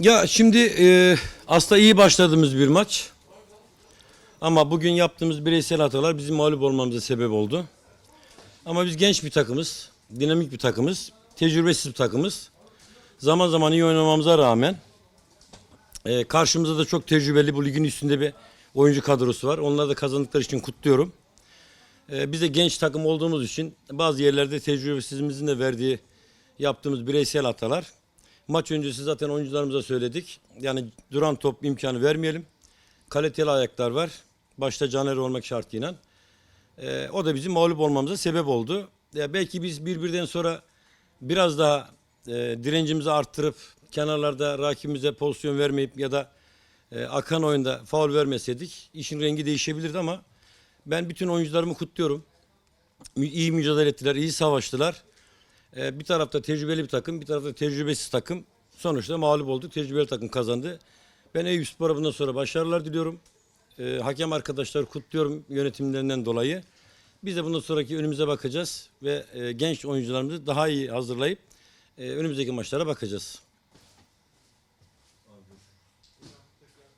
Ya şimdi e, aslında iyi başladığımız bir maç. Ama bugün yaptığımız bireysel hatalar bizim mağlup olmamıza sebep oldu. Ama biz genç bir takımız, dinamik bir takımız, tecrübesiz bir takımız. Zaman zaman iyi oynamamıza rağmen e, karşımızda da çok tecrübeli bu ligin üstünde bir oyuncu kadrosu var. Onları da kazandıkları için kutluyorum. E, biz de genç takım olduğumuz için bazı yerlerde tecrübesizimizin de verdiği yaptığımız bireysel hatalar. Maç öncesi zaten oyuncularımıza söyledik. Yani duran top imkanı vermeyelim. Kaliteli ayaklar var. Başta Caner olmak şartıyla. Ee, o da bizim mağlup olmamıza sebep oldu. Ya belki biz birbirinden sonra biraz daha e, direncimizi arttırıp kenarlarda rakibimize pozisyon vermeyip ya da e, akan oyunda faul vermeseydik işin rengi değişebilirdi ama ben bütün oyuncularımı kutluyorum. İyi mücadele ettiler, iyi savaştılar. Ee, bir tarafta tecrübeli bir takım, bir tarafta tecrübesiz takım. Sonuçta mağlup olduk. Tecrübeli takım kazandı. Ben Eyüp Spor'a bundan sonra başarılar diliyorum. Ee, hakem arkadaşları kutluyorum yönetimlerinden dolayı. Biz de bundan sonraki önümüze bakacağız ve e, genç oyuncularımızı daha iyi hazırlayıp e, önümüzdeki maçlara bakacağız.